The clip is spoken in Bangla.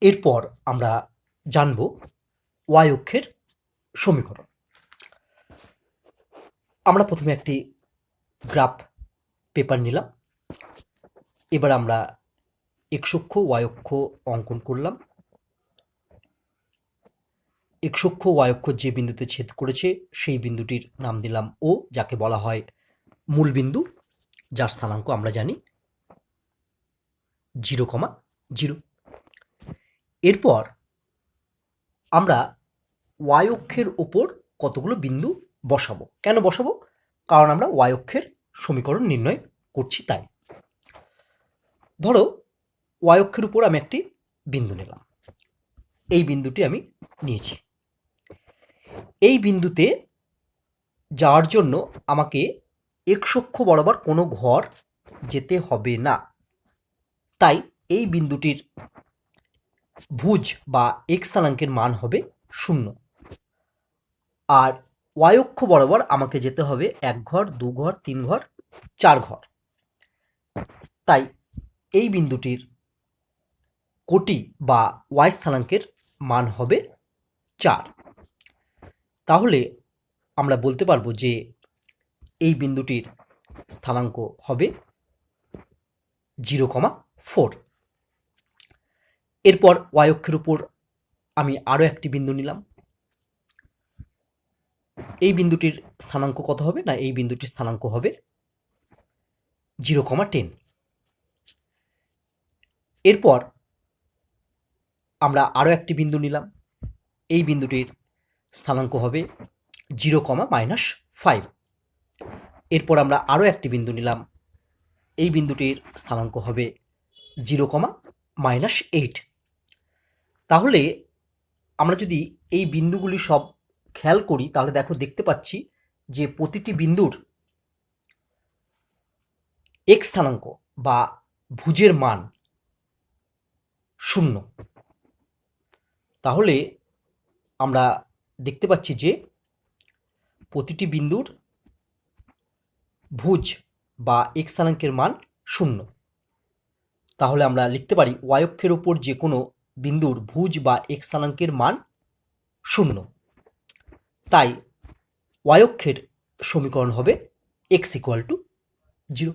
এরপর আমরা জানব ওয়াই অক্ষের সমীকরণ। আমরা প্রথমে একটি গ্রাফ পেপার নিলাম। এবার আমরা এক্স অক্ষ, ওয়াই অক্ষ অঙ্কন করলাম। এক্স অক্ষ, ওয়াই অক্ষ যে বিন্দুতে ছেদ করেছে, সেই বিন্দুটির নাম দিলাম ও, যাকে বলা হয় মূল বিন্দু, যার স্থানাঙ্ক আমরা জানি জিরো কমা জিরো। এরপর আমরা ওয়াই অক্ষের ওপর কতগুলো বিন্দু বসাবো? কেন বসাবো? কারণ আমরা ওয়াই অক্ষের সমীকরণ নির্ণয় করছি তাই। ধরো ওয়াই অক্ষের উপর আমি একটি বিন্দু নিলাম। এই বিন্দুটি আমি নিয়েছি। এই বিন্দুতে যাওয়ার জন্য আমাকে এক্স অক্ষ বরাবর কোনো ঘর যেতে হবে না। তাই এই বিন্দুটির ভুজ বা এক্স স্থানাঙ্কের মান হবে শূন্য। আর ওয়াই বরাবর আমাকে যেতে হবে এক ঘর, দু ঘর, তিন ঘর, চার ঘর। তাই এই বিন্দুটির কোটি বা ওয়াই স্থানাঙ্কের মান হবে চার। তাহলে আমরা বলতে পারব যে এই বিন্দুটির স্থানাঙ্ক হবে জিরো কমা ফোর। এরপর ওয়াই অক্ষের উপর আমি আরও একটি বিন্দু নিলাম। এই বিন্দুটির স্থানাঙ্ক কত হবে? না, এই বিন্দুটির স্থানাঙ্ক হবে জিরো কমা টেন। এরপর আমরা আরও একটি বিন্দু নিলাম। এই বিন্দুটির স্থানাঙ্ক হবে জিরো কমা মাইনাস ফাইভ। এরপর আমরা আরও একটি বিন্দু নিলাম। এই বিন্দুটির স্থানাঙ্ক হবে জিরো কমা মাইনাস এইট। তাহলে আমরা যদি এই বিন্দুগুলি সব খেয়াল করি, তাহলে দেখো দেখতে পাচ্ছি যে প্রতিটি বিন্দুর এক স্থানাঙ্ক বা ভুজের মান শূন্য। তাহলে আমরা দেখতে পাচ্ছি যে প্রতিটি বিন্দুর ভুজ বা এক স্থানাঙ্কের মান শূন্য। তাহলে আমরা লিখতে পারি ওয়াই অক্ষের ওপর যে কোনো বিন্দুর ভুজ বা এক স্থানাঙ্কের মান শূন্য। তাই অক্ষের সমীকরণ হবে এক্স ইকুয়াল টু জিরো